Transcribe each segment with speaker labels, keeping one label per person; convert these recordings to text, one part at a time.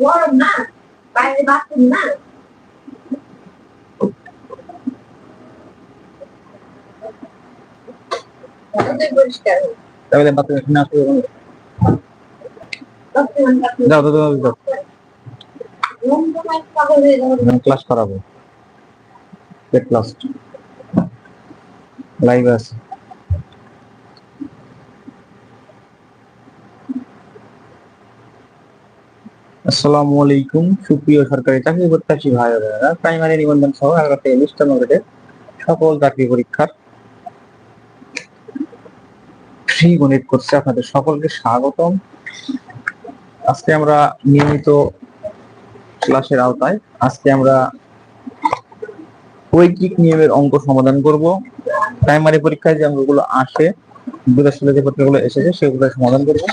Speaker 1: গরম না বাইরে বাথরুম না তাহলে
Speaker 2: বাথরুমে ক্লাস করাবো ক্লাস লাইভ আছে। আসসালামু আলাইকুম। সুপ্রিয় সরকারি চাকরি প্রত্যাশী ভাই বোনেরা প্রাইমারি নিবন্ধন সহ এগারোতে মিস্টার মার্কেটের সকল চাকরি পরীক্ষার ফ্রি গণিত করছে আপনাদের সকলকে স্বাগতম। আজকে আমরা নিয়মিত ক্লাসের আওতায়, আজকে আমরা ঐকিক নিয়মের অঙ্ক সমাধান করব। প্রাইমারি পরীক্ষায় যে অঙ্কগুলো আসে দূরের সালে যে পত্রগুলো এসেছে, সেগুলো সমাধান করব।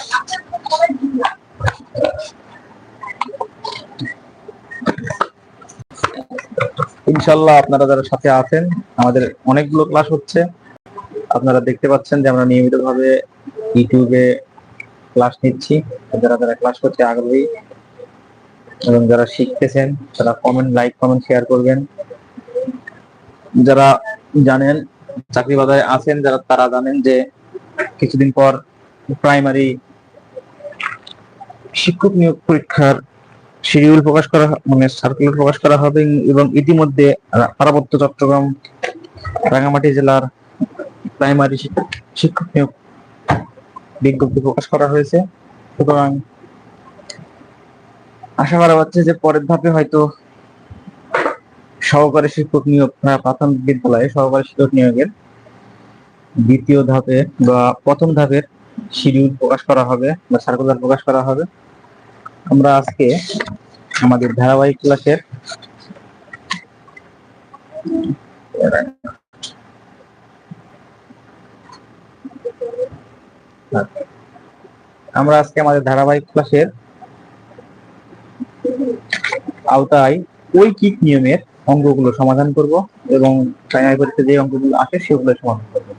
Speaker 2: ইনশাল্লাহ আপনারা যারা সাথে আছেন, আমাদের অনেকগুলো ক্লাস হচ্ছে। আপনারা দেখতে পাচ্ছেন যে আমরা নিয়মিতভাবে ইউটিউবে ক্লাস নিচ্ছি। যারা যারা ক্লাস করতে আগ্রহী এবং যারা শিখতেছেন, তারা কমেন্ট লাইক কমেন্ট শেয়ার করবেন। যারা জানেন, চাকরি বাজারে আছেন, যারা তারা জানেন যে কিছুদিন পর প্রাইমারি শিক্ষক নিয়োগ পরীক্ষার শিডিউল প্রকাশ করা মানে সার্কুলার প্রকাশ করা হবে এবং ইতিমধ্যে পার্বত্য চট্টগ্রাম রাঙামাটি জেলার প্রাইমারি শিক্ষক- শিক্ষক নিয়োগ বিজ্ঞপ্তি প্রকাশ করা হয়েছে সুতরাং আশা করা হচ্ছে যে পরের ধাপে হয়তো সহকারী শিক্ষক নিয়োগ প্রাথমিক বিদ্যালয়ে সহকারী শিক্ষক নিয়োগের দ্বিতীয় ধাপে বা প্রথম ধাপের শিডিউল প্রকাশ করা হবে বা সার্কুলার প্রকাশ করা হবে। আমরা আজকে আমাদের ধারাবাহিক ক্লাসের আমরা আজকে আমাদের ধারাবাহিক ক্লাসের আওতায় ঐকিক নিয়মের অঙ্কগুলো সমাধান করব এবং প্রাইমারি পরীক্ষায় যে অঙ্কগুলো আসে সেগুলো সমাধান করব।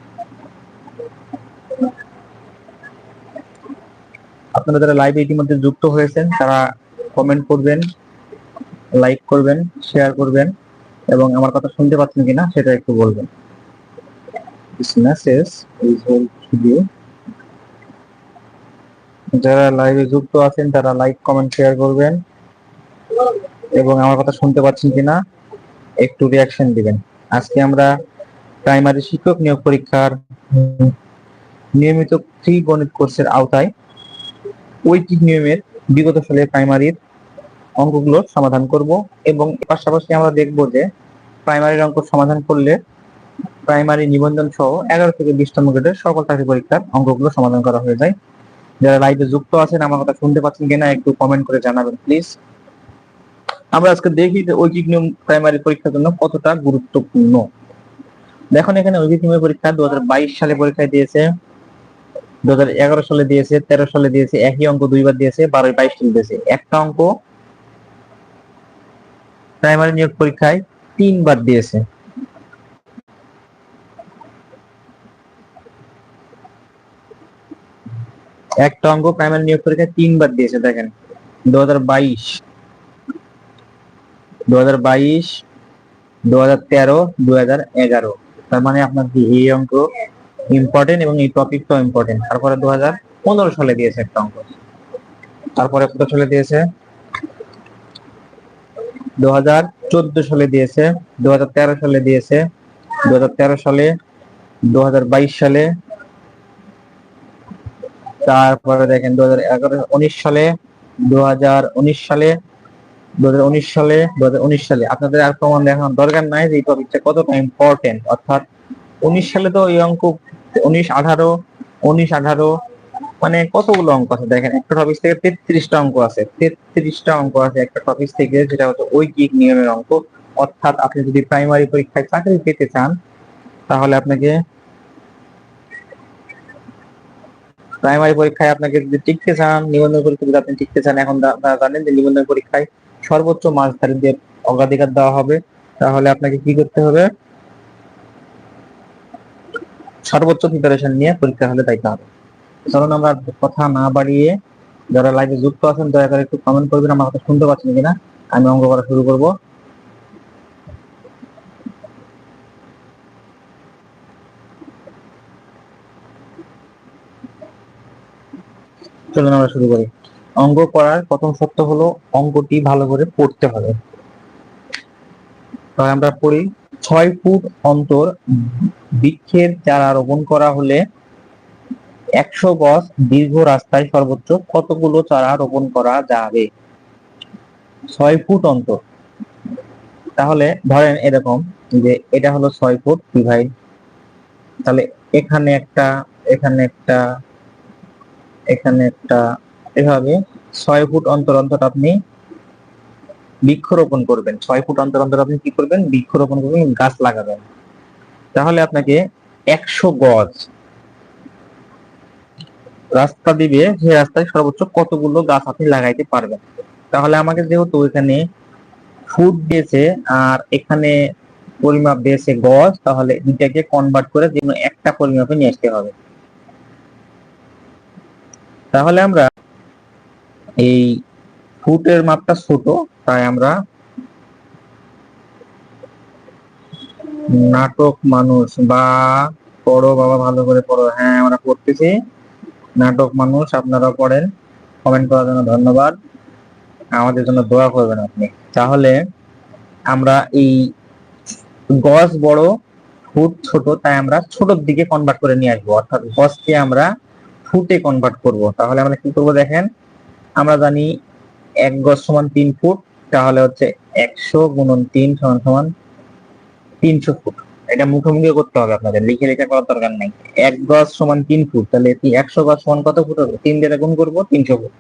Speaker 2: আপনারা যারা লাইভে ইতিমধ্যে যুক্ত হয়েছেন, তারা কমেন্ট করবেন লাইক করবেন শেয়ার করবেন এবং আমার কথা শুনতে পাচ্ছেন কিনা সেটা একটু বলবেন. যারা লাইভে যুক্ত আছেন, তারা লাইক কমেন্ট শেয়ার করবেন এবং আমার কথা শুনতে পাচ্ছেন কিনা একটু রিয়াকশন দিবেন আজকে আমরা প্রাইমারি শিক্ষক নিয়োগ পরীক্ষার নিয়মিত ফ্রি গণিত কোর্সের আওতায় ঐকিক নিয়মের বিগত সালে প্রাইমারির অঙ্কগুলো সমাধান করব এবং পাশাপাশি আমরা দেখব যে প্রাইমারির অঙ্ক সমাধান করলে প্রাইমারি নিবন্ধন সহ এগারো থেকে বিশতম গ্রেডের সকল চাকরি পরীক্ষার অঙ্কগুলো সমাধান করা হয়ে যায়। যারা লাইভে যুক্ত আছেন, আমার কথা শুনতে পাচ্ছেন কিনা একটু কমেন্ট করে জানাবেন প্লিজ আমরা আজকে দেখি যে ঐকিক নিয়ম প্রাইমারি পরীক্ষার জন্য কতটা গুরুত্বপূর্ণ। দেখুন, এখানে ঐকিক নিয়মের পরীক্ষা দু হাজার বাইশ সালে পরীক্ষায় দিয়েছে। দু হাজার এগারো সালে দিয়েছে, তেরো সালে দিয়েছে, একই অঙ্ক দুইবার দিয়েছে বারো বাইশ সালে দিয়েছে। একটা অঙ্ক প্রাইমারি নিয়োগ পরীক্ষায় তিনবার দিয়েছে। একটা অঙ্ক প্রাইমারি নিয়োগ পরীক্ষায় তিনবার দিয়েছে, দেখেন। দু হাজার বাইশ দু হাজার বাইশ দু হাজার তেরো দু হাজার এগারো। তার মানে আপনার কি এই অঙ্ক ইম্পর্টেন্ট এবং এই টপিকটাও ইম্পর্টেন্ট তারপরে দু হাজার পনেরো সালে দিয়েছে একটা অঙ্ক। তারপরে কত সালে দিয়েছে? দু হাজার চোদ্দ সালে দিয়েছে দু হাজার তেরো সালে দিয়েছে দু হাজার তেরো সালে দু হাজার বাইশ সালে, তারপরে দেখেন দু হাজার এগারো, উনিশ সালে দু হাজার উনিশ সালে দু হাজার উনিশ সালে দু হাজার উনিশ সালে। আপনাদের আর প্রমাণ দেখানোর দরকার নাই যে এই টপিকটা কতটা ইম্পর্টেন্ট অর্থাৎ উনিশ সালে তো এই অঙ্ক উনিশ আঠারো উনিশ আঠারো মানে কতগুলো অঙ্ক আছে? দেখেন, একটা টপিক থেকে তেত্রিশটা অঙ্ক আছে। তেত্রিশটা অঙ্ক আছে একটা টপিক থেকে, যেটা হচ্ছে ঐকিক নিয়মের অঙ্ক। অর্থাৎ আপনি যদি প্রাইমারি পরীক্ষায় চাকরি পেতে চান, তাহলে আপনাকে প্রাইমারি পরীক্ষায় আপনাকে যদি টিকতে চান, নিবন্ধন পরীক্ষা যদি আপনি টিকতে চান, এখন আপনারা জানেন যে নিবন্ধন পরীক্ষায় সর্বোচ্চ মার্কধারীদের অগ্রাধিকার দেওয়া হবে, তাহলে আপনাকে কি করতে হবে? সর্বোচ্চ প্রিপারেশন নিয়ে পরীক্ষা হলে যাইতে হবে। চলুন আমরা কথা না বাড়িয়ে যারা লাইভে যুক্ত আছেন, দয়া করে একটু কমেন্ট করবেন, আমার কথা শুনতে পাচ্ছেন কিনা? আমি অঙ্গ করা শুরু করব। চলুন আমরা শুরু করি। অঙ্ক করার প্রথম সত্য হলো অঙ্কটি ভালো করে পড়তে হবে। আমরা পড়ি। ছয় ফুট অন্তর বৃক্ষের চারা রোপণ করা হলে একশো গজ দীর্ঘ রাস্তায় সর্বোচ্চ কতগুলো চারা রোপণ করা যাবে? ছয় ফুট অন্তর। তাহলে ধরেন এরকম যে এটা হলো ছয় ফুট ডিভাইড তাহলে এখানে একটা এখানে একটা এখানে একটা, এভাবে ছয় ফুট অন্তর অন্তর আপনি বৃক্ষরোপণ করবেন। ছয় ফুট অন্তর অন্তর আপনি কি করবেন? বৃক্ষরোপণ করবেন, গাছ লাগাবেন। তাহলে আপনাকে একশো গজ রাস্তা দিবে সেই রাস্তায় সর্বোচ্চ কতগুলো গাছ আপনি লাগাইতে পারবেন। তাহলে আমাকে যেহেতু এখানে ফুট দিয়েছে আর এখানে পরিমাপ দিয়েছে গজ, তাহলে দুইটাকে কনভার্ট করে যে একটা পরিমাপে নিয়ে আসতে হবে। তাহলে আমরা এই ফুটের মাপটা ছোট, তাই আমরা নাটক মানুষ বা পড়ো বাবা, ভালো করে পড়ো। হ্যাঁ আমরা পড়তেছি। নাটক মানুষ আপনারা পড়েন। কমেন্ট করার জন্য ধন্যবাদ। আমাদের জন্য দোয়া করবেন আপনি। তাহলে আমরা এই গজ বড়, ফুট ছোট, তাই আমরা ছোটর দিকে কনভার্ট করে নিয়ে আসব। অর্থাৎ গজকে আমরা ফুটে কনভার্ট করব। তাহলে আমরা কি করব দেখেন? আমরা জানি এক গজ সমান তিন ফুট, তাহলে হচ্ছে একশো গুণন তিন সমান সমান তিনশো ফুট। এটা মুখোমুখি করতে হবে আপনাদের, লিখে লিখে করার দরকার নাই। এক গজ সমান তিন ফুট, তাহলে একশো গজ সমান কত ফুট হবে? তিন দিয়ে গুণ করব, তিনশো ফুট।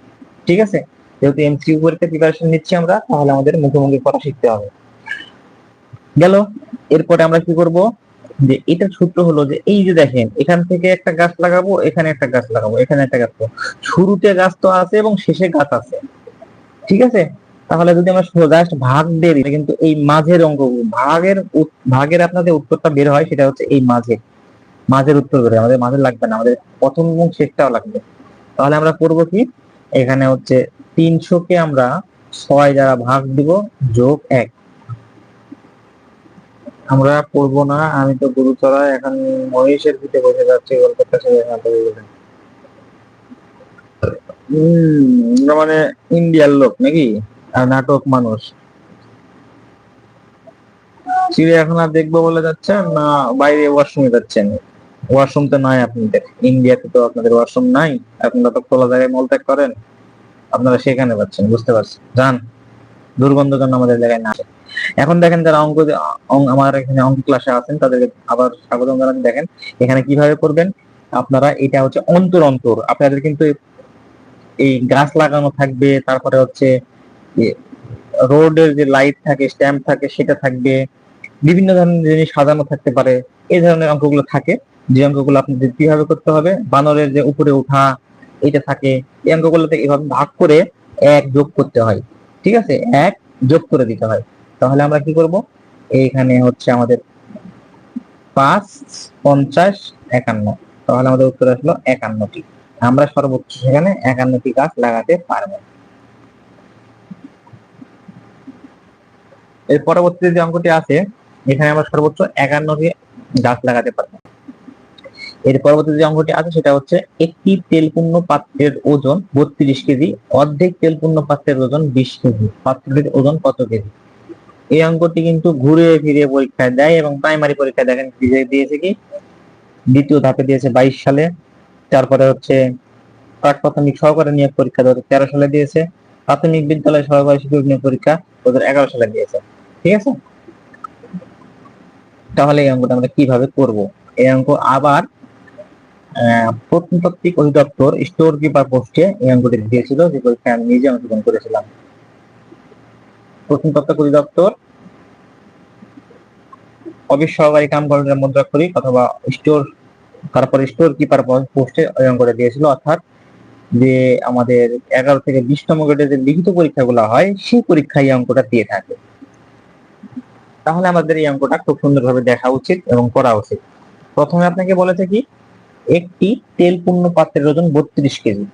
Speaker 2: ঠিক আছে? যেহেতু এমসিকিউ পরীক্ষা প্রিপারেশন নিচ্ছি আমরা, তাহলে আমাদের মুখোমুখি করা শিখতে হবে। গেল? এরপরে আমরা কি করব? যে এটার সূত্র হলো যে এই যে দেখেন, এখান থেকে একটা গাছ লাগাবো, এখানে একটা গাছ লাগাবো, এখানে একটা গাছ শুরুতে গাছ তো আছে এবং শেষে গাছ আছে। ঠিক আছে? তাহলে যদি আমরা জাস্ট ভাগ দিয়ে দিই কিন্তু এই মাঝের অঙ্ক ভাগের ভাগের আপনাদের উত্তরটা বের হয়, সেটা হচ্ছে এই মাঝে। মাঝের উত্তর বের হয়, আমাদের মাঝের লাগবে না, আমাদের প্রথম এবং শেষটাও লাগবে। তাহলে আমরা করব কি? এখানে হচ্ছে তিনশো কে আমরা ছয় দ্বারা ভাগ দিব, যোগ এক। আমরা পড়ব না, আমি তো গুরুতরা এখন মহিষের পিঠে বসে যাচ্ছি তবে বলেন। হম মানে ইন্ডিয়ার লোক নাকি? আর নাটক মানুষ। চিড়িয়াখানা দেখব বলে যাচ্ছেন না বাইরে ওয়াশরুমে যাচ্ছেন? ওয়াশরুম তো নাই আপনাদের ইন্ডিয়াতে তো আপনাদের ওয়াশরুম নাই আপনারা তো খোলা জায়গায় মলত্যাগ করেন, আপনারা সেখানে পাচ্ছেন বুঝতে পারছেন? যান দুর্গন্ধ যেন আমাদের জায়গায় না আসে। এখন দেখেন যারা অঙ্ক আমার এখানে অঙ্ক ক্লাসে আছেন, তাদেরকে আবার স্বাগতম জানাচ্ছি। দেখেন, এখানে কীভাবে করবেন? আপনারা, এটা হচ্ছে অন্তর অন্তর। আপনাদের কিন্তু এই গাছ লাগানো থাকবে, তারপরে হচ্ছে রোডের যে লাইট থাকে স্ট্যাম্প থাকে, সেটা থাকবে, বিভিন্ন ধরনের জিনিস সাজানো থাকতে পারে, এই ধরনের অঙ্কগুলো থাকে। যে অঙ্কগুলো আপনাদের কীভাবে করতে হবে, বানরের যে উপরে ওঠা, এটা থাকে, এই অঙ্কগুলোতে এভাবে ভাগ করে এক যোগ করতে হয়, ঠিক আছে? এক যোগ করে দিতে হয়। তাহলে আমরা কি করব? এইখানে হচ্ছে আমাদের পাঁচ, পঞ্চাশ, একান্ন। তাহলে আমাদের উত্তর আসলো একান্নটি। আমরা সর্বোচ্চ সেখানে একান্নটি গাছ লাগাতে পারব। এর পরবর্তীতে যে অঙ্কটি আছে, এখানে আমরা সর্বোচ্চ একান্নটি গাছ লাগাতে পারব। এর পরবর্তী যে অঙ্কটি আছে, সেটা হচ্ছে একটি তেলপূর্ণ পাত্রের ওজন বত্রিশ কেজি, অর্ধেক তেলপূর্ণ পাত্রের ওজন বিশ কেজি। পাত্রটির ওজন কত কেজি? এই অঙ্কটি কিন্তু ঘুরে ফিরে পরীক্ষায় দেয় এবং প্রাইমারি পরীক্ষায় দেখেন দিয়েছে কি? দ্বিতীয় ধাপে দিয়েছে বাইশ সালে। তারপরে হচ্ছে প্রাক প্রাথমিক সহকারী নিয়োগ পরীক্ষা দু তেরো সালে দিয়েছে। প্রাথমিক বিদ্যালয় সহকারী শিক্ষক নিয়োগ পরীক্ষা দু এগারো সালে দিয়েছে। ঠিক আছে? তাহলে এই অঙ্কটা আমরা কীভাবে করব? এই অঙ্ক আবার প্রত্নতাত্ত্বিক অধিদপ্তর স্টোর কিপার পোস্টে এই অঙ্কটি দিয়েছিল যে পরীক্ষায় আমি নিজে অংশগ্রহণ করেছিলাম। প্রত্নতত্ত্ব অধিদপ্তর, অফিস সহকারী কাম কর্মীরা মুদ্রাক্ষরিক অথবা স্টোর তারপর স্টোর কিপার পোস্টে এই অঙ্কটা দিয়েছিল। অর্থাৎ যে আমাদের এগারো থেকে বিশতম গ্রেডের যে লিখিত পরীক্ষাগুলো হয়, সেই পরীক্ষায় এই অঙ্কটা দিয়ে থাকে। তাহলে আমাদের এই অঙ্কটা খুব সুন্দরভাবে দেখা উচিত এবং করা উচিত। প্রথমে আপনাকে বলেছে কি একটি তেলপূর্ণ পাত্রের ওজন বত্রিশ কেজি।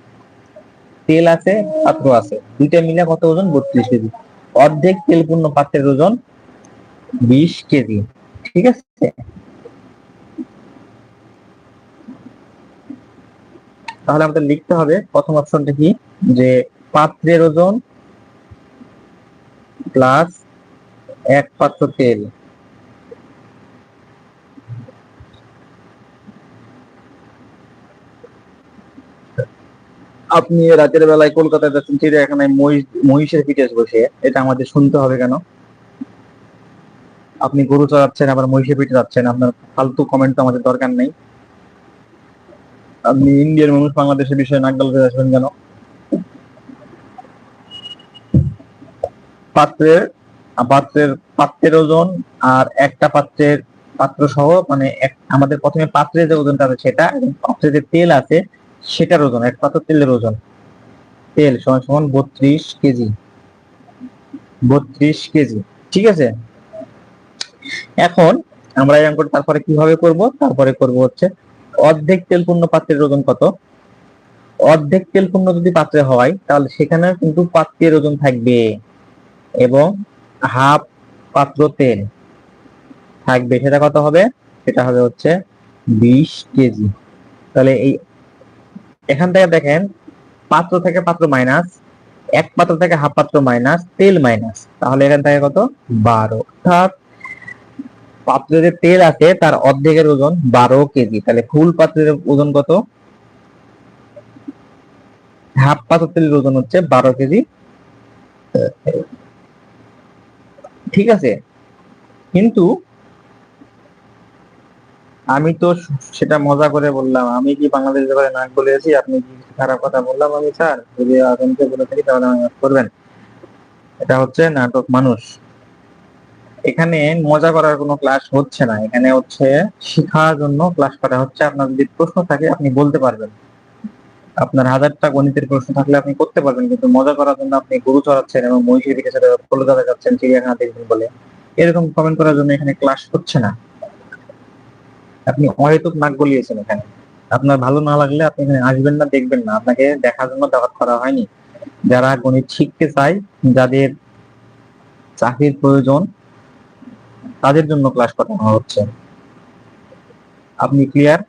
Speaker 2: তেল আছে, পাত্র আছে। দুইটা মিলে কত ওজন? বত্রিশ কেজি। অর্ধেক তেলপূর্ণ পাত্রের ওজন বিশ কেজি। ঠিক আছে? তাহলে আমাদের লিখতে হবে প্রথম অপশনটা কি? যে পাত্রের ওজন প্লাস এক পাত্র তেল। আপনি রাতের বেলায় কলকাতায় যাচ্ছেন চিড়িয়াখানায় মহিষ, মহিষের পিঠে বসে, এটা আমাদের শুনতে হবে কেন? আপনি গরু চড়াচ্ছেন, আবার মহিষের পিঠে যাচ্ছেন, আপনার ফালতু কমেন্ট তো আমাদের দরকার নেই। আপনি ইন্ডিয়ার মানুষ, বাংলাদেশের বিষয়ে নাক গল্পে আসবেন কেন? পাত্রের পাত্রের পাত্রের ওজন আর একটা পাত্রের পাত্র সহ মানে আমাদের প্রথমে পাত্রের যে ওজনটা আছে সেটা পাত্রে যে তেল আছে সেটার ওজন, এক পাত্র তেলের ওজন। তেল সমান সমান বত্রিশ কেজি। বত্রিশ কেজি, ঠিক আছে? এখন আমরা এই অঙ্কটা তারপরে কীভাবে করব? তারপরে করব হচ্ছে অর্ধেক তেলপূর্ণ পাত্রের ওজন কত? অর্ধেক তেলপূর্ণ যদি পাত্রে হয়, তাহলে সেখানে কিন্তু পাত্রের ওজন থাকবে এবং হাফ পাত্র তেল থাকবে। সেটা কত হবে? সেটা হবে হচ্ছে বিশ কেজি। তাহলে এই, এখান থেকে দেখেন, পাত্র থেকে পাত্র মাইনাস, এক পাত্র থেকে হাফ পাত্র মাইনাস, তেল মাইনাস। তাহলে এখান থেকে কত? বারো। অর্থাৎ পাত্রে যে তেল আছে, তার অর্ধেকের ওজন বারো কেজি। তাহলে ফুল পাত্রের ওজন কত? হাফ পাত্র তেলের ওজন হচ্ছে বারো কেজি। ঠিক আছে? কিন্তু আমি তো সেটা মজা করে বললাম। আমি কি বাংলাদেশ ব্যাপারে নাক বলেছি? আপনি কি খারাপ কথা বললাম আমি, স্যার? যদি আতঙ্কে বলে থাকি তাহলে করবেন। এটা হচ্ছে নাটক মানুষ। এখানে মজা করার কোনো ক্লাস হচ্ছে না। এখানে হচ্ছে শেখার জন্য ক্লাস করা হচ্ছে। আপনার যদি প্রশ্ন থাকে, আপনি বলতে পারবেন। আপনার হাজারটা গণিতের প্রশ্ন থাকলে আপনি করতে পারবেন, কিন্তু মজা করার জন্য আপনি গরু চড়াচ্ছেন এবং মহিষের দিকে কলকাতা যাচ্ছেন, চিড়িয়াখানা দেখবেন বলে। এরকম কমেন্ট করার জন্য এখানে ক্লাস হচ্ছে না। আপনি অহেতুক নাক গলিয়েছেন এখানে। আপনার ভালো না লাগলে আপনি এখানে আসবেন না, দেখবেন না। আপনাকে দেখার জন্য দাওয়াত করা হয়নি। যারা গণিত শিখতে চায়, যাদের চাকরির প্রয়োজন তাদের জন্য ক্লাস করানো হচ্ছে। আপনি ক্লিয়ার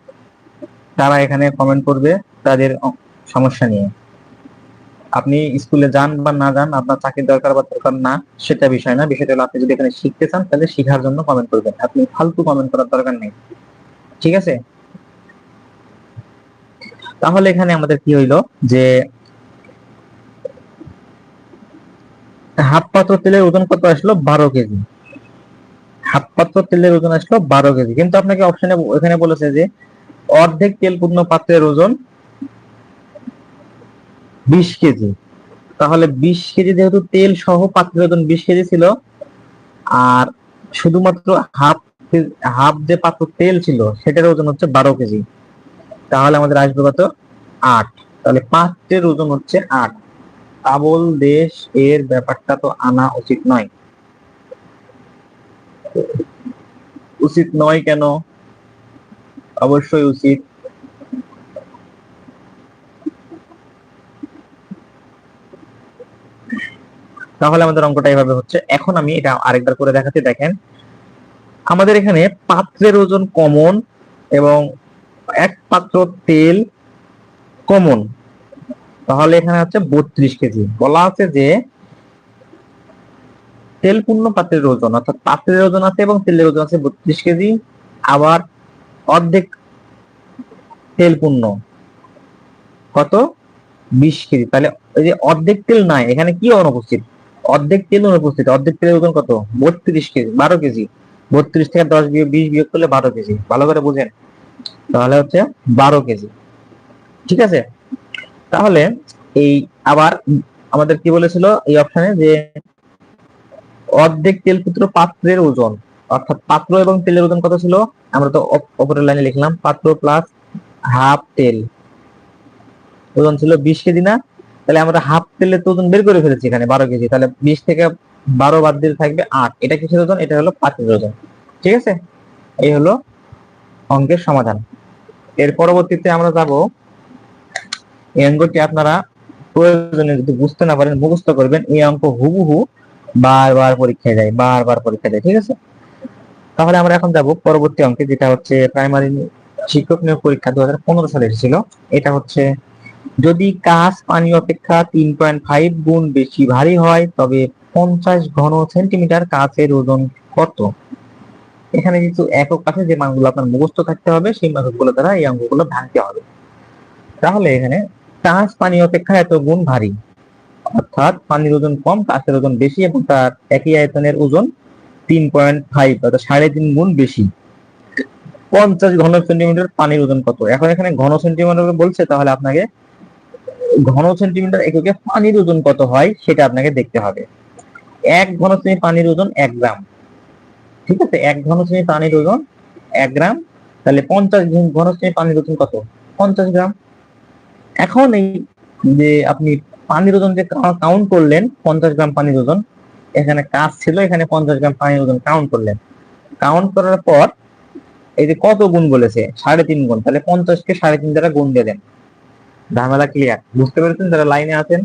Speaker 2: তারা এখানে কমেন্ট করবে তাদের সমস্যা নিয়ে। আপনি স্কুলে যান বা না যান, আপনার চাকরির দরকার বা দরকার না, সেটা বিষয় না। বিষয়টা হলো আপনি যদি এখানে শিখতে চান, তাহলে শিখার জন্য কমেন্ট করবেন। আপনি ফালতু কমেন্ট করার দরকার নেই। ঠিক আছে? তাহলে এখানে আমাদের কি হইল যে, হাফ পাত্র তেলের ওজন কত আসলো? বারো কেজি। হাফ পাত্র তেলের ওজন আসলো বারো কেজি। কিন্তু আপনাকে অপশনে এখানে বলেছে যে অর্ধেক তেল পূর্ণ পাত্রের ওজন বিশ কেজি। তাহলে বিশ কেজি যেহেতু তেল সহ পাত্রের ওজন বিশ কেজি ছিল, আর শুধুমাত্র হাফ হাফ যে পাত্র তেল ছিল, সেটার ওজন হচ্ছে বারো কেজি। তাহলে আমাদের আসবে কত? আট। তাহলে পাত্রের ওজন হচ্ছে আট। আবল দেশ এর ব্যাপারটা তো আনা উচিত নয়। উচিত নয় কেন? অবশ্যই উচিত। তাহলে আমাদের অঙ্কটা এভাবে হচ্ছে। এখন আমি এটা আরেকবার করে দেখাতে দেখেন। আমাদের এখানে পাত্রের ওজন কমন এবং এক পাত্র তেল কমন। তাহলে এখানে হচ্ছে বত্রিশ কেজি। বলা আছে যে তেল পূর্ণ পাত্রের ওজন, অর্থাৎ পাত্রের ওজন আছে এবং তেলের ওজন আছে বত্রিশ কেজি, আবার অর্ধেক তেল পূর্ণ কত? বিশ কেজি। তাহলে এই যে অর্ধেক তেল নাই, এখানে কি অনুপস্থিত? অর্ধেক তেল অনুপস্থিত। অর্ধেক তেলের ওজন কত? বত্রিশ কেজি, বারো কেজি। বত্রিশ থেকে দশ বিয়োগ বিশ বিয়োগ করলে বারো কেজি। ভালো করে বুঝেন। তাহলে হচ্ছে বারো কেজি। ঠিক আছে? তাহলে এই আবার আমাদের কি বলেছিল এই অপশনে যে অর্ধেক তেলপুত্র পাত্রের ওজন, অর্থাৎ পাত্র এবং তেলের ওজন কত ছিল? আমরা তো অপরের লাইনে লিখলাম, পাত্র প্লাস হাফ তেল। ওজন ছিল বিশ কেজি না? তাহলে আমরা হাফ তেলের তো ওজন বের করে ফেলেছি এখানে, বারো কেজি। তাহলে বিশ থেকে বারো বাদ দিলে থাকবে আট। এটা কিসের ওজন? এটা হলো পাত্রের ওজন। ঠিক আছে? এই হলো অঙ্কের সমাধান। এর পরবর্তীতে আমরা যাব। এই অঙ্কটি আপনারা প্রয়োজনে যদি বুঝতে না পারেন, মুখস্থ করবেন। এই অঙ্ক হুবহু বারবার পরীক্ষায় যায় বারবার পরীক্ষায় যায় ঠিক আছে? তাহলে আমরা এখন যাব পরবর্তী অঙ্কে, যেটা হচ্ছে প্রাইমারি শিক্ষক নিয়োগ পরীক্ষা দু হাজার পনেরো সালে এসেছিল। এটা হচ্ছে, যদি কাঁচ পানি অপেক্ষা তিন পয়েন্ট ফাইভ গুণ বেশি ভারী হয়, তবে পঞ্চাশ ঘন সেন্টিমিটার কাঁচের ওজন কত? এখানে কিছু একক আছে, যে মানগুলো আপনার মুখস্থ থাকতে হবে, সেই মানগুলো দ্বারা এই অঙ্কগুলো ভাঙতে হবে। তাহলে এখানে কাঁচ পানি অপেক্ষা এত গুণ ভারী অর্থাৎ পানির ওজন কম, কাঁচের ওজন বেশি এবং তার একই আয়তনের ওজন তিন পয়েন্ট ফাইভ অর্থাৎ সাড়ে তিন গুণ বেশি। পঞ্চাশ ঘন সেন্টিমিটার পানির ওজন কত? এখন এখানে ঘন সেন্টিমিটার বলছে, তাহলে আপনাকে ঘন সেন্টিমিটার এককে পানির ওজন কত হয় সেটা আপনাকে দেখতে হবে। এক ঘন সেমি পানির ওজন এক গ্রাম। ঠিক আছে? এক ঘন সেমি পানির ওজন এক গ্রাম। তাহলে পঞ্চাশ ঘন সেমি পানির ওজন কত? পঞ্চাশ গ্রাম। এখন এই যে আপনি পানির ওজন যে কাউন্ট করলেন, পঞ্চাশ গ্রাম পানির ওজন, এখানে কাজ ছিল, এখানে পঞ্চাশ গ্রাম পানির ওজন কাউন্ট করলেন। কাউন্ট করার পর, এই যে কত গুণ বলেছে? সাড়ে তিন গুণ। তাহলে পঞ্চাশকে সাড়ে তিন দ্বারা গুণ দিয়ে দেন। ঝামেলা ক্লিয়ার বুঝতে পেরেছেন যারা লাইনে আছেন?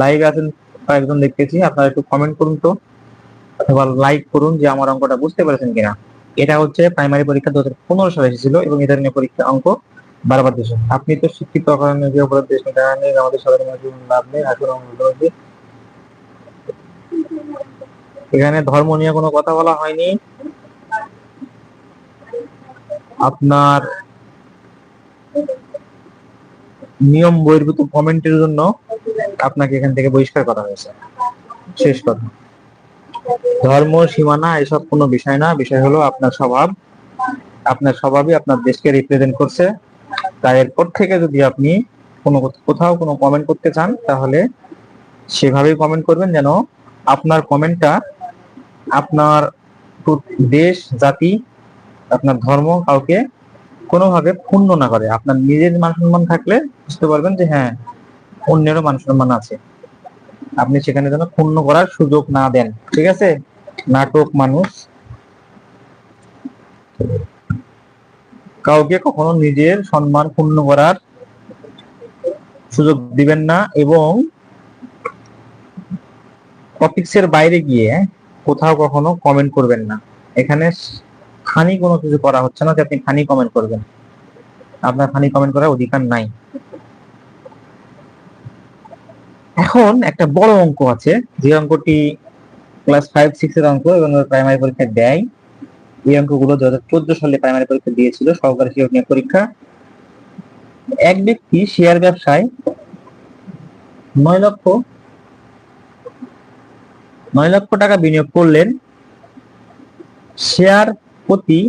Speaker 2: লাইভে আছেন কয়েকজন দেখতেছি, আপনারা একটু কমেন্ট করুন তো। অথবা লাইক করুন যে আমার অঙ্কটা বুঝতে পেরেছেন কিনা। এটা হচ্ছে প্রাইমারি পরীক্ষা দু হাজার পনেরো সালে এসেছিল এবং এই ধরনের পরীক্ষা অঙ্ক বারবার দিয়েছে আপনি তো শিক্ষিত কারণে যে অপরাধ দেশ কারণে আমাদের সাধারণ মানুষের লাভ নেই, আসলে অনুরোধ এখানে ধর্ম নিয়ে কোনো কথা বলা হয়নি। আপনার নিয়ম বহির্ভূত কমেন্টের জন্য আপনাকে এখান থেকে বহিষ্কার করা হয়েছে। শেষ কথা। ধর্ম, সীমানা, এসব কোনো বিষয় না। বিষয় হলো আপনার স্বভাব। আপনার স্বভাবই আপনার দেশকে রিপ্রেজেন্ট করছে। তাই এরপর থেকে যদি আপনি কোনো কোথাও কোনো কমেন্ট করতে চান, তাহলে সেভাবেই কমেন্ট করবেন যেন আপনার কমেন্টটা আপনার দেশ, জাতি, আপনার ধর্ম কাউকে কোনোভাবে ক্ষুণ্ণ না করে। আপনার নিজের মান সম্মান থাকলে বুঝতে পারবেন যে হ্যাঁ অন্যেরও মান সম্মান আছে। আপনি সেখানে যেন ক্ষুণ্ণ করার সুযোগ না দেন। ঠিক আছে? নাটক মানুষ। কাউকে কখনো নিজের সম্মান ক্ষুণ্ণ করার সুযোগ দিবেন না এবং টপিক্সের বাইরে গিয়ে কোথাও কখনো কমেন্ট করবেন না। এখানে ফানি কোনো কিছু করা হচ্ছে না যে আপনি ফানি কমেন্ট করবেন। আপনার ফানি কমেন্ট করার অধিকার নাই। এখন একটা বড় অঙ্ক আছে, যে অঙ্কটি ক্লাস ফাইভ সিক্স এর অঙ্ক এবং প্রাইমারি পরীক্ষা দেয়। এই অঙ্কগুলো দু হাজার চোদ্দ সালে প্রাইমারি পরীক্ষা দিয়েছিল, সহকারী শিক্ষক নিয়োগ পরীক্ষা। এক ব্যক্তি শেয়ার ব্যবসায় নয় লক্ষ নয় লক্ষ টাকা বিনিয়োগ করলেন। শেয়ার প্রতি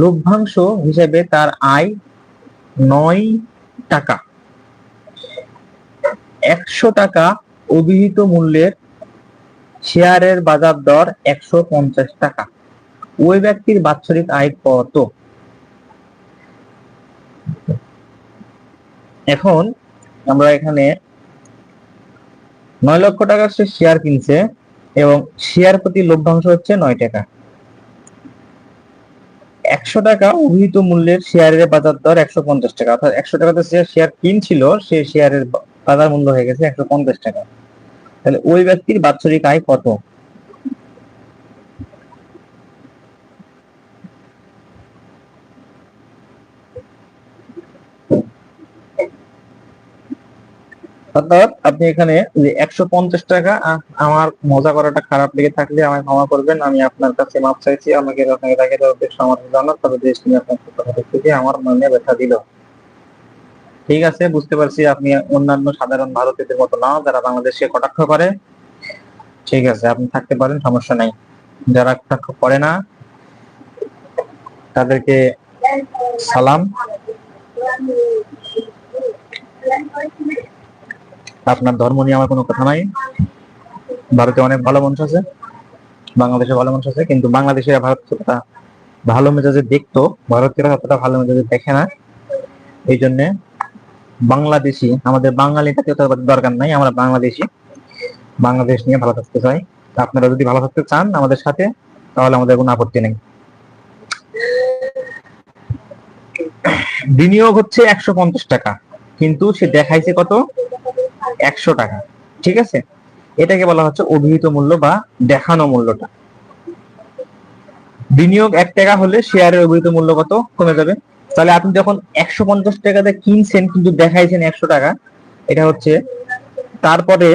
Speaker 2: লভ্যাংশ হিসেবে তার আয় নয় টাকা। একশো টাকা অভিহিত মূল্যের শেয়ারের বাজার দর একশো পঞ্চাশ টাকা। ওই ব্যক্তির বাৎসরিক আয় কত? এখন আমরা এখানে নয় লক্ষ টাকার সে শেয়ার কিনছে এবং শেয়ার প্রতি লভ্যাংশ হচ্ছে নয় টাকা। একশো টাকা অভিহিত মূল্যের শেয়ারের বাজার দর একশো পঞ্চাশ টাকা। অর্থাৎ একশো টাকাতে সে শেয়ার কিনছিল, সে শেয়ারের বাজার মূল্য হয়ে গেছে একশো পঞ্চাশ টাকা। তাহলে ওই ব্যক্তির বাৎসরিক আয় কত? অর্থাৎ আপনি এখানে যে একশো পঞ্চাশ টাকা আমার মজা করাটা খারাপ লেগে থাকলে আমায় ক্ষমা করবেন। আমি আপনার কাছে মাপ চাইছি, আমাকে আপনাকে তাকে সমাধান জানার, তবে দেশ নিয়ে আপনার কথা থেকে আমার মনে ব্যথা দিল। ঠিক আছে, বুঝতে পারছি আপনি অন্যান্য সাধারণ ভারতীয়দের মতো না, যারা বাংলাদেশকে কটাক্ষ করে। ঠিক আছে, আপনি থাকতে পারেন, সমস্যা নাই। যারা কটাক্ষ করে না, তাদেরকে সালাম। আপনার ধর্ম নিয়ে আমার কোনো কথা নাই। ভারতে অনেক ভালো মানুষ আছে, বাংলাদেশে ভালো মানুষ আছে, কিন্তু বাংলাদেশে ভারত ততটা ভালো মেজাজে দেখতো, ভারতীয়রা ততটা ভালো মেজাজে দেখে না। এই জন্য বাংলাদেশি, আমাদের বাঙালিটাকে তো দরকার নাই, আমরা বাংলাদেশি। বাংলাদেশ নিয়ে ভালো থাকতে চাই। আপনারা যদি ভালো থাকতে চান আমাদের সাথে, তাহলে আমাদের কোনো আপত্তি নেই। বিনিয়োগ হচ্ছে একশো পঞ্চাশ টাকা, কিন্তু সে দেখাইছে কত? একশো টাকা, ঠিক আছে? এটাকে বলা হচ্ছে অভিহিত মূল্য বা দেখানো মূল্যটা। বিনিয়োগ এক টাকা হলে শেয়ারের অভিহিত মূল্য কত? কমে যাবে। তাহলে আপনি যখন একশো পঞ্চাশ টাকাতে কিনছেন, কিন্তু দেখাইছেন একশো টাকা, এটা হচ্ছে তারপরে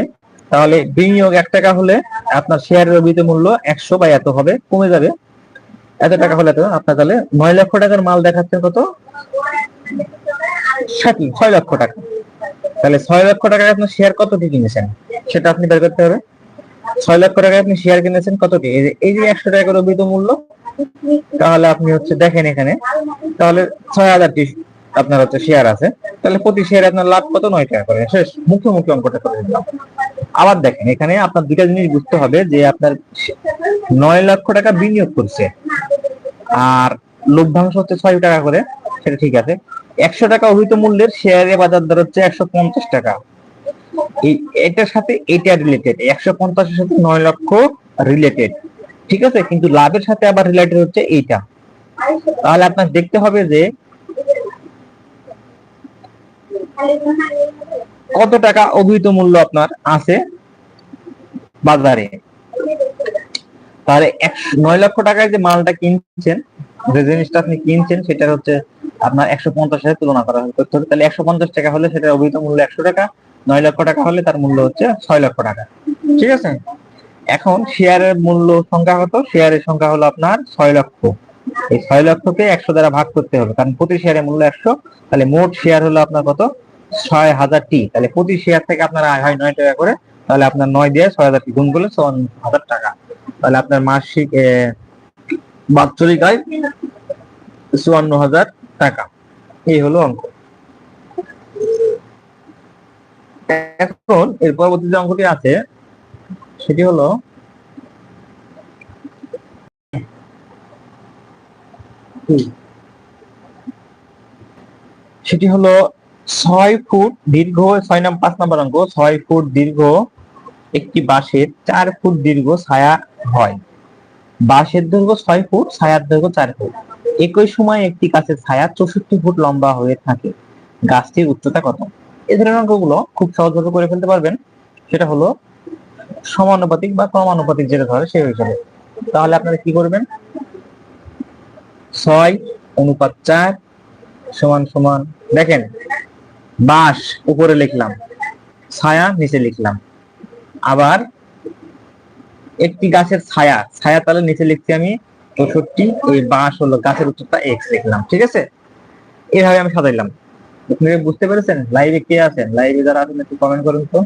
Speaker 2: তাহলে বিনিয়োগ এক টাকা হলে আপনার শেয়ারের অভিহিত মূল্য একশো বা এত হবে, কমে যাবে। এত টাকা হলে তো আপনার তাহলে নয় লক্ষ টাকার মাল দেখাচ্ছেন কত? ষাটি ছয় লক্ষ টাকা। তাহলে ছয় লক্ষ টাকায় আপনার শেয়ার কতটি কিনেছেন? সেটা আপনি বের করতে হবে। ছয় লক্ষ টাকায় আপনি শেয়ার কিনেছেন এই যে এই যে একশো টাকার অভিহিত মূল্য, তাহলে আপনি হচ্ছে দেখেন এখানে, তাহলে ছয় হাজারটি আপনার হচ্ছে শেয়ার আছে। তাহলে প্রতি শেয়ারে আপনার লাভ কত? নয় টাকা করে। শেষ মুখোমুখি অঙ্কটা করে দিলাম। আবার দেখেন, এখানে আপনার দুটা জিনিস বুঝতে হবে যে আপনার নয় লক্ষ টাকা বিনিয়োগ করছে, আর লভ্যাংশ হচ্ছে ছয় টাকা করে, সেটা ঠিক আছে। একশো টাকা অভিহিত মূল্যের শেয়ারের বাজার দর হচ্ছে একশো পঞ্চাশ টাকা। এই, এটার সাথে এটা রিলেটেড একশো পঞ্চাশের সাথে নয় লক্ষ রিলেটেড ঠিক আছে? কিন্তু লাভের সাথে আবার রিলেটেড হচ্ছে এইটা। তাহলে আপনার দেখতে হবে যে কত টাকা অভিহিত মূল্য আপনার আছে বাজারে। তাহলে নয় লক্ষ টাকায় যে মালটা কিনছেন, যে জিনিসটা আপনি কিনছেন, সেটা হচ্ছে আপনার একশো পঞ্চাশ সাথে তুলনা করা করতে হবে তাহলে একশো পঞ্চাশ টাকা হলে সেটার অভিহিত মূল্য একশো টাকা, নয় লক্ষ টাকা হলে তার মূল্য হচ্ছে ছয় লক্ষ টাকা। ঠিক আছে? এখন শেয়ারের মূল্য সংখ্যা কত? শেয়ারের সংখ্যা হলো আপনার ছয় লক্ষ। এই ছয় লক্ষকে একশো দ্বারা ভাগ করতে হবে, কারণ প্রতি শেয়ারের মূল্য একশো। তাহলে মোট শেয়ার হলো আপনার কত? ছয় হাজার টি। তাহলে প্রতি শেয়ার থেকে আপনার আয় হয় নয় টাকা করে, তাহলে আপনার নয় দিয়ে ছয় হাজার টি গুণ করলে ছয় হাজার টাকা। তাহলে আপনার মাসিক বাৎসরিক আয় চুয়ান্ন হাজার টাকা। এই হলো অঙ্ক। এখন এর পরবর্তী যে অঙ্কটি আছে, সেটি হলো সেটি হলো ছয় ফুট দীর্ঘ ছয় নাম পাঁচ নম্বর অঙ্ক। ছয় ফুট দীর্ঘ একটি বাঁশের, চার ফুট দীর্ঘ ছায়া হয়। বাঁশের দৈর্ঘ্য ছয় ফুট, ছায়ার দৈর্ঘ্য চার ফুট। একই সময় একটি গাছের ছায়া চৌষট্টি ফুট লম্বা হয়ে থাকে। গাছটির উচ্চতা কত? এ ধরনের অঙ্কগুলো খুব সহজভাবে করে ফেলতে পারবেন। সেটা হলো সমানুপাতিক বা ক্রমানুপাতিক যেটা ধরে সেই হিসাবে। তাহলে আপনারা কি করবেন? ছয় অনুপাত চার সমান সমান, দেখেন, বাঁশ উপরে লিখলাম, ছায়া নিচে লিখলাম। আবার একটি গাছের ছায়া ছায়া তাহলে নিচে লিখছি আমি চৌষট্টি এই বাঁশ হলো, গাছের উচ্চতা এক্স লিখলাম, ঠিক আছে? এইভাবে আমি সাজাইলাম। আপনি বুঝতে পেরেছেন? লাইভে কে আছেন? লাইভে যারা আছেন, একটু কমেন্ট করুন তো।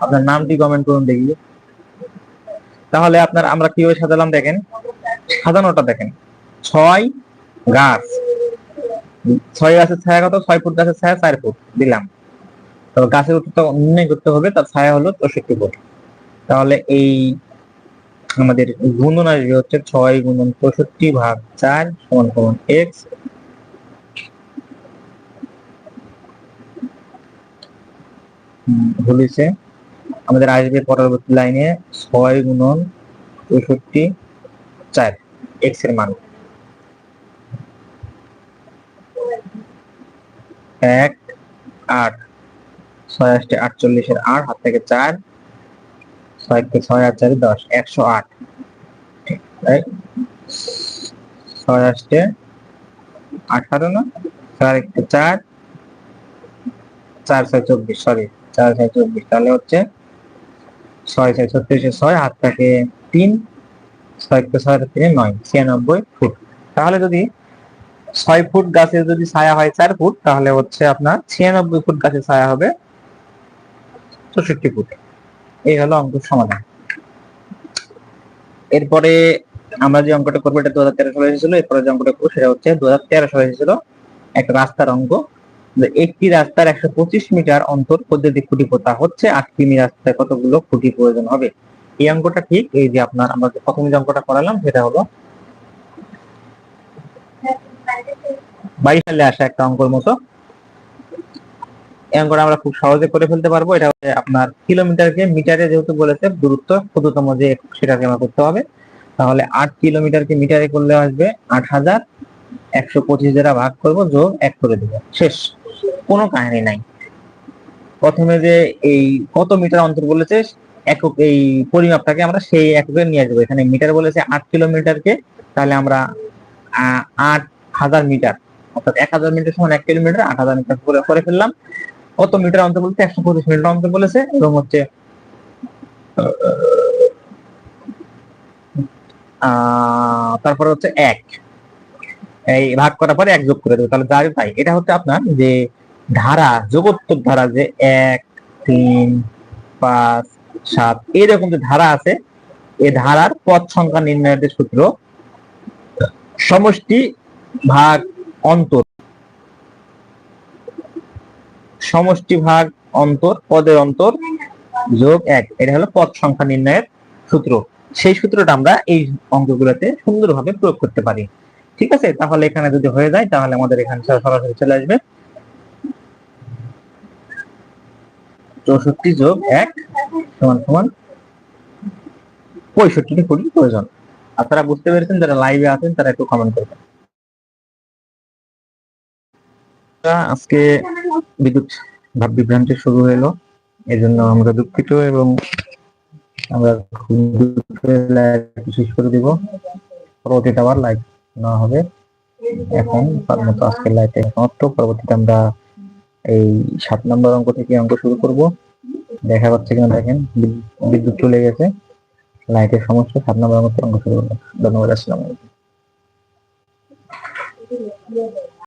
Speaker 2: আপনার নামটি কমেন্ট করুন দেখি। তাহলে আপনার, আমরা কীভাবে সাজালাম দেখেন? সাজানোটা দেখেন। ছয় গাছ। ছয় গাছের ছায়া কত? ছয় ফুট গাছের ছায়া, চার ফুট। দিলাম। তো গাছের উচ্চতা নির্ণয় করতে হবে, তার ছায়া হলো চৌষট্টি ফুট। তাহলে এই আমাদের গুণন আসবে হচ্ছে ছয় গুণন পঁয়ষট্টি ভাগ চার সমান সমান এক্স ভুল হয়েছে। আমাদের আসবে পরবর্তী লাইনে ছয় গুণন চৌষট্টি চার এক্সের মান। এক, আট, ছয় আটচল্লিশের আট, হাত থেকে চার। ছয় ছয় আট চারি দশ, একশো আট। ছয় আটটে আঠারো না? চার একটু চার চার ছয় চব্বিশ সরি চার ছয় চব্বিশ। তাহলে হচ্ছে ছয় ছয় ছত্রিশে ছয় হাত থেকে তিন ছয় থেকে ছয় তিনে নয়, ছিয়ানব্বই ফুট। তাহলে যদি ছয় ফুট গাছের যদি ছায়া হয় চার ফুট, তাহলে হচ্ছে আপনার ছিয়ানব্বই ফুট গাছের ছায়া হবে চৌষট্টি ফুট। এই হলো অঙ্কের সমাধান। এরপরে আমরা যে অঙ্কটা করব, এটা দু হাজার তেরো সালে এসেছিল। এরপরে যে অঙ্কটা করব, সেটা হচ্ছে দু হাজার তেরো সালে এসেছিল একটা রাস্তার অঙ্ক। একটি রাস্তার একশো পঁচিশ মিটার অন্তর পদ্ধতি খুঁটি পোতা হচ্ছে। আট কিমি রাস্তায় কতগুলো খুঁটি প্রয়োজন হবে? এই অঙ্কটা ঠিক। এই যে আপনার আমরা যে প্রথমে যে অঙ্কটা করালাম, সেটা হলো বাইশ সালে আসা একটা অঙ্কর মতো। অঙ্কটা আমরা খুব সহজে করে ফেলতে পারব। এটা আপনার কিলোমিটারকে মিটারে যেহেতু বলেছে, দূরত্ব ক্ষুদ্রতম যে সেটাকে আমরা করতে হবে। তাহলে আট কিলোমিটারকে মিটারে করলে আসবে আট হাজার একশো পঁচিশ দ্বারা ভাগ করব, যোগ এক করে দেবো। শেষ। কোনো কাহিনী নাই। প্রথমে যে এই কত মিটার অন্তর বলেছে, একক এই পরিমাপটাকে আমরা সেই এককে নিয়ে আসব। এখানে মিটার বলেছে আট কিলোমিটারকে, তাহলে আমরা আট হাজার মিটার, অর্থাৎ এক হাজার মিটার সমান এক কিলোমিটার, আট হাজার মিটার করে ফেললাম। কত মিটার অন্তর বলতে একশো পঁচিশ মিটার অন্তর বলেছে এবং হচ্ছে তারপরে হচ্ছে এক। এই ভাগ করার পরে এক যোগ করে দেবো। তাহলে যাই তাই এটা হচ্ছে আপনার যে ধারা, যোগোত্তর ধারা যে এক, তিন, পাঁচ, সাত, এইরকম যে ধারা আছে, এ ধারার পদ সংখ্যা নির্ণয়ের সূত্র, সমষ্টি ভাগ অন্তর সমষ্টি ভাগ অন্তর, পদের অন্তর যোগ এক। এটা হলো পদ সংখ্যা নির্ণয়ের সূত্র। সেই সূত্রটা আমরা এই অঙ্কগুলোতে সুন্দরভাবে প্রয়োগ করতে পারি। ঠিক আছে? তাহলে এখানে যদি হয়ে যায়, তাহলে আমাদের এখানে সরাসরি চলে আসবে। চৌষট্টি যোগ এক সমান সমান পঁয়ষট্টি করি প্রয়োজন। আপনারা বুঝতে পেরেছেন, যারা লাইভে আছেন, তারা একটু কমেন্ট করবেন। আজকে বিদ্যুৎ ভাব বিভ্রান্তি শুরু হলো। এজন্য আমরা দুঃখিত এবং আমরা শেষ করে দিব। পরবর্তীতে আবার লাইভ নেওয়া হবে। এখন মতো আজকের লাইভে সমাপ্ত। পরবর্তীতে আমরা এই সাত নম্বর অঙ্ক থেকে অঙ্ক শুরু করব। দেখা যাচ্ছে কিনা দেখেন বিদ- বিদ্যুৎ চলে গেছে। লাইটের সমস্যা সাত নম্বর অঙ্ক থেকে অঙ্ক শুরু করব ধন্যবাদ, আসসালামু আলাইকুম।